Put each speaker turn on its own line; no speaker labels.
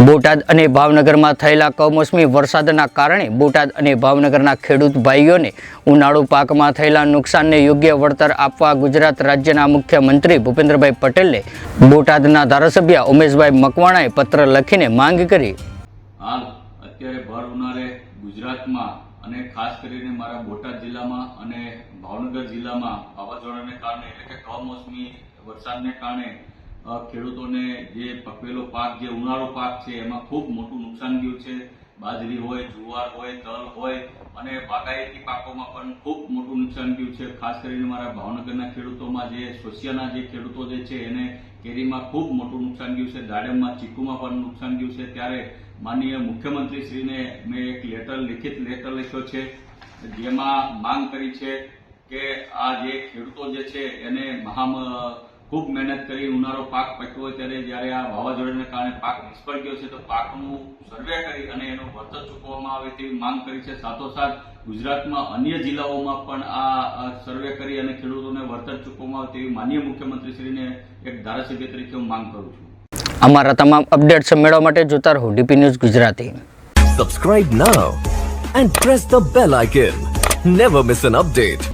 બોટાદ અને ભાવનગરમાં થયેલા કમોસમી વરસાદના કારણે બોટાદ અને ભાવનગરના ખેડૂત ભાઈઓને ઉનાળુ પાકમાં થયેલા નુકસાનને યોગ્ય વળતર આપવા ગુજરાત રાજ્યના મુખ્યમંત્રી ભૂપેન્દ્રભાઈ પટેલે બોટાદના ધારાસભ્ય ઉમેશભાઈ મકવાણાએ પત્ર લખીને માંગ કરી.
હાલ અત્યારે ભર ઉનાળે ગુજરાતમાં અને ખાસ કરીને મારા બોટાદ જિલ્લામાં અને ભાવનગર જિલ્લામાં વાવાઝોડાને કારણે એટલે કે કમોસમી વરસાદને કારણે ખેડૂતોને જે પકવેલો પાક, જે ઉનાળો પાક છે, એમાં ખૂબ મોટું નુકસાન ગયું છે. બાજરી હોય, જુવાર હોય, તલ હોય, અને બાગાયતી પાકોમાં પણ ખૂબ મોટું નુકસાન ગયું છે. ખાસ કરીને મારા ભાવનગરના ખેડૂતોમાં જે, સોસિયાના જે ખેડૂતો જે છે, એને કેરીમાં ખૂબ મોટું નુકસાન ગયું છે. દાડમમાં, ચીકુમાં પણ નુકસાન ગયું છે. ત્યારે માનનીય મુખ્યમંત્રીશ્રીને મેં એક લેટર, લિખિત લેટર લખ્યો છે, જેમાં માંગ કરી છે કે આ જે ખેડૂતો જે છે, એને મહામ ખૂબ મહેનત કરી ઉનાળો પાક પક્યો હોય ત્યારે જ્યારે આ વાવાઝોડાને કારણે પાક નિષ્ફળ ગયો છે તો પાકનું સર્વે કરી અને એનો વળતર ચૂકવવામાં આવે તેવી માંગ કરી છે. સાથોસાથ ગુજરાતમાં અન્ય જિલ્લાઓમાં પણ આ સર્વે કરી અને ખેડૂતોને વળતર ચૂકવવામાં આવે તેવી માન્ય મુખ્યમંત્રીશ્રીને એક ધારાસભ્ય તરીકે હું માંગ કરું છું.
અમારા તમામ અપડેટ્સ મેળવવા માટે જોતા રહો DP news Gujarati.
Subscribe now and press the bell icon never miss an update.